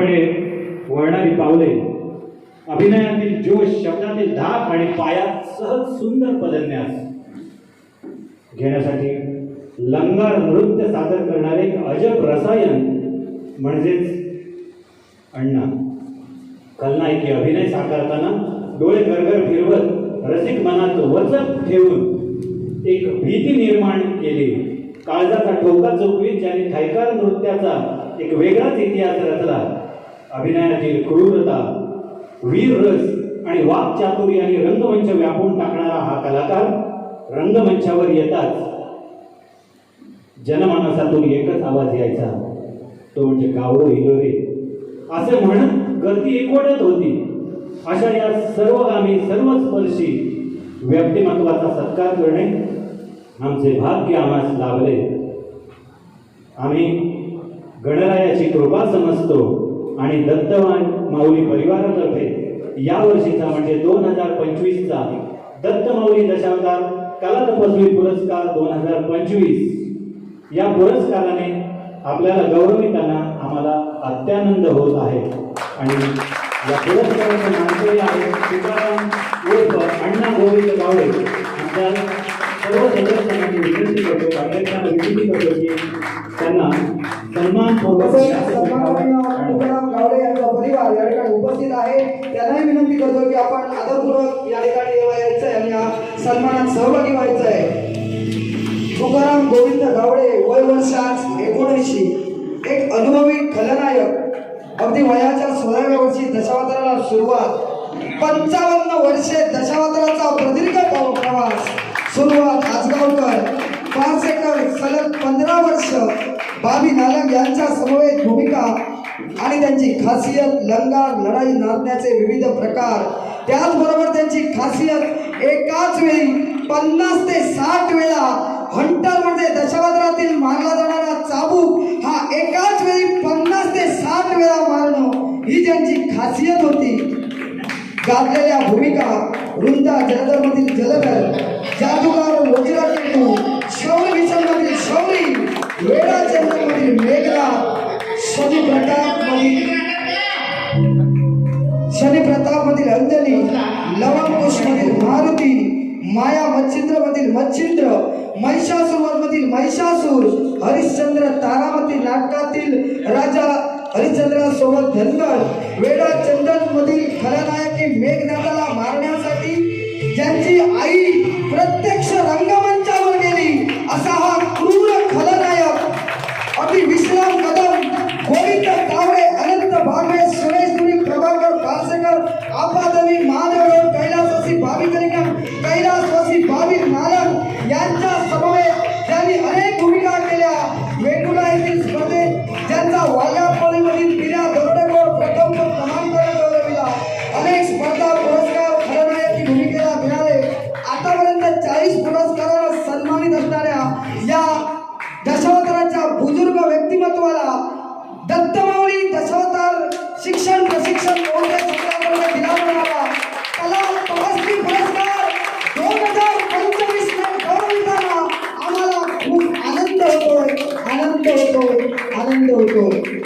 ताठपणे वळणारी पावले अभिनयातील जोश शब्दातील धाक आणि पायात सहज सुंदर पदन्यास. घेण्यासाठी लंगार नृत्य सादर करणारे एक अजब रसायन म्हणजेच अण्णा. खलनायकी अभिनय साकारताना डोळे गरगर फिरवत रसिक मनात वचक ठेवून एक भीती निर्माण केली. काळजाचा ठोका चौकवीत ज्याने थायकार नृत्याचा एक वेगळाच इतिहास रचला. अभिनयातील क्रूरता वीर रस आणि वाक्चातुर्य आणि रंगमंच व्यापून टाकणारा हा कलाकार रंगमंचावर येताच जनमानसातून एकच आवाज यायचा तो म्हणजे गावडो हिलोरे. असे म्हणत गर्दी एकवटत होती. अशा या सर्वगामी सर्वस्पर्शी व्यक्तिमत्वाचा सत्कार करणे आमचे भाग्य आम्हास लाभले. आम्ही गणरायाची कृपा समजतो. आणि दत्तवान माऊली परिवारातर्फे या वर्षीचा म्हणजे दोन हजार पंचवीसचा दत्त माऊली दशावतार कला तपस्वी पुरस्कार दोन हजार पंचवीस. या पुरस्काराने आपल्याला गौरविताना आम्हाला अत्यानंद होत आहे. आणि या पुरस्काराचे मानकरी आहेत तुकाराम उर्फ अण्णा गोविंद गावडे. आमच्या सर्व सदस्यांना विनंती करतो कार्यक्रमाला विनंती करतो की त्यांना सन्मानपूर्वक तसेच या ठिकाणी उपस्थित आहे. त्यांनाही विनंती करतो की आपण आदरपूर्वक या ठिकाणी यायचं आहे आणि या सन्मानात सहभागी व्हायचं आहे तुकाराम गोविंद गावडे वय वर्षात एकोणऐंशी. एक अनुभवी खलनायक. अगदी वयाच्या सोळाव्या वर्षी दशावताराला सुरुवात. पंचावन्न वर्षे दशावताराचा प्रदीर्घ प्रवास. सुरुवात आजगावकर. पाच एकर सलग पंधरा वर्ष. बाबी नालक यांच्या समवेत भूमिका आणि त्यांची खासियत लंगार लढाई नाचण्याचे विविध प्रकार. त्याचबरोबर त्यांची खासियत एकाच वेळी पन्नास ते साठ वेळा हंटर म्हणजे दशावतारातील मारला जाणारा चाबूक हा एकाच वेळी पन्नास ते साठ वेळा मारणं ही त्यांची खासियत होती. गाजलेल्या भूमिका वृंदा जलधरमधील जल लवंकुश मारुती माया मच्छिंद्र मधील मच्छिंद्र महिषासुर मधील महिषासूर हरिश्चंद्र तारामती नाटकातील राजा हरिश्चंद्रासोबत धनगर वेडा चंदन मधील खलनायकी मेघनाथाला मारण्या दशावताराच्या बुजुर्ग व्यक्तिमत्वाला दत्तमावळी दशावतार शिक्षण प्रशिक्षण महोदय संस्थांकडून दिला जाणारा कला तपस्वी पुरस्कार दोन हजार पंचवीस गौरविताना आम्हाला खूप आनंद होतोय आनंद होतोय आनंद होतोय.